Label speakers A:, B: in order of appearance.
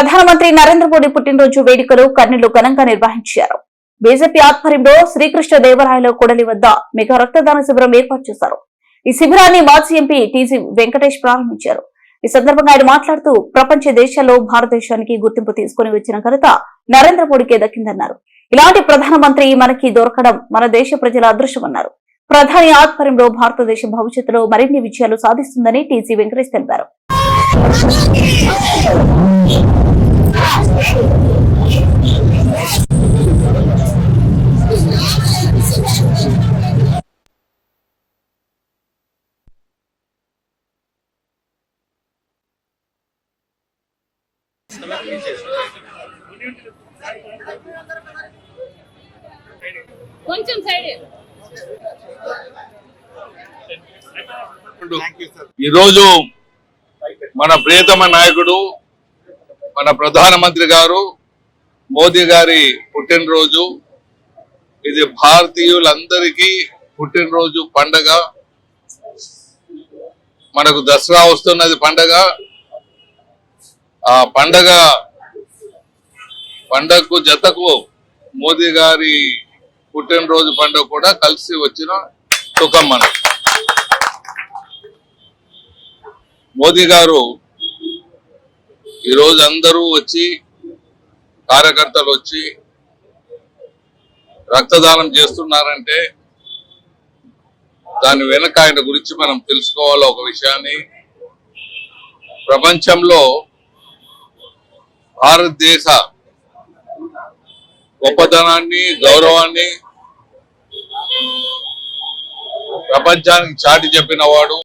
A: ప్రధానమంత్రి నరేంద్ర మోడీ పుట్టినరోజు వేడుకలు కర్నూలు ఘనంగా నిర్వహించారు. బీజేపీ ఆధ్వర్యంలో శ్రీకృష్ణ దేవరాయల కూడలి వద్ద మెగా రక్తదాన శిబిరం ఏర్పాటు చేశారు. ఈ శిబిరాన్ని మాజీ ఎంపీ టీజీ వెంకటేష్ ప్రారంభించారు. ఈ సందర్భంగా ఆయన మాట్లాడుతూ ప్రపంచ దేశాల్లో భారతదేశానికి గుర్తింపు తీసుకుని వచ్చిన ఘనత నరేంద్ర మోడీకే దక్కిందన్నారు. ఇలాంటి ప్రధానమంత్రి మనకి దొరకడం మన దేశ ప్రజల అదృష్టమన్నారు ప్రధాని ఆధ్వర్యంలో భారతదేశ భవిష్యత్తులో మరిన్ని విజయాలు సాధిస్తుందని టీజీ వెంకటేష్ తెలిపారు.
B: కొంచెం సైడ్
C: ఈరోజు మన ప్రియతమ నాయకుడు మన ప్రధానమంత్రి గారు మోదీ గారి పుట్టినరోజు. ఇది భారతీయులందరికీ పుట్టినరోజు పండగ. మనకు దసరా వస్తున్నది పండగ. ఆ పండగ పండగకు జతకు మోదీ గారి పుట్టినరోజు పండుగ కూడా కలిసి వచ్చిన సుఖం మనం. మోదీ గారు ఈరోజు అందరూ వచ్చి కార్యకర్తలు వచ్చి రక్తదానం చేస్తున్నారంటే దాని వెనక ఆయన గురించి మనం తెలుసుకోవాలి ఒక విషయాన్ని? ప్రపంచంలో భారతదేశ గొప్పతనాన్ని గౌరవాన్ని ప్రపంచానికి చాటి చెప్పిన వాడు